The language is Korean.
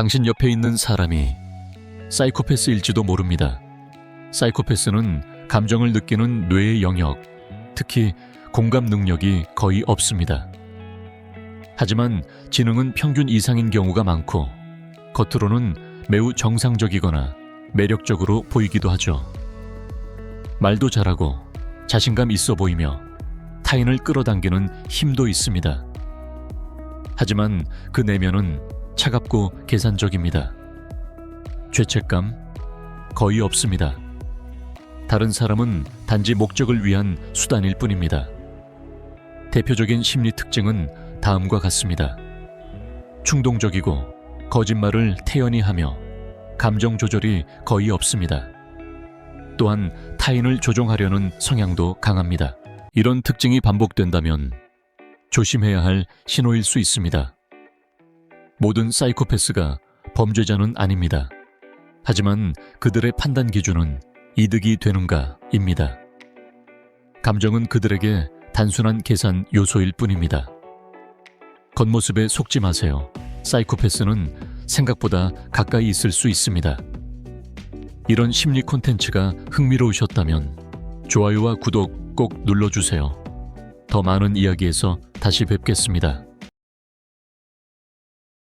당신 옆에 있는 사람이 사이코패스일지도 모릅니다. 사이코패스는 감정을 느끼는 뇌의 영역, 특히 공감 능력이 거의 없습니다. 하지만 지능은 평균 이상인 경우가 많고 겉으로는 매우 정상적이거나 매력적으로 보이기도 하죠. 말도 잘하고 자신감 있어 보이며 타인을 끌어당기는 힘도 있습니다. 하지만 그 내면은 차갑고 계산적입니다. 죄책감 거의 없습니다. 다른 사람은 단지 목적을 위한 수단일 뿐입니다. 대표적인 심리 특징은 다음과 같습니다. 충동적이고 거짓말을 태연히 하며 감정 조절이 거의 없습니다. 또한 타인을 조종하려는 성향도 강합니다. 이런 특징이 반복된다면 조심해야 할 신호일 수 있습니다. 모든 사이코패스가 범죄자는 아닙니다. 하지만 그들의 판단 기준은 이득이 되는가입니다. 감정은 그들에게 단순한 계산 요소일 뿐입니다. 겉모습에 속지 마세요. 사이코패스는 생각보다 가까이 있을 수 있습니다. 이런 심리 콘텐츠가 흥미로우셨다면 좋아요와 구독 꼭 눌러주세요. 더 많은 이야기에서 다시 뵙겠습니다.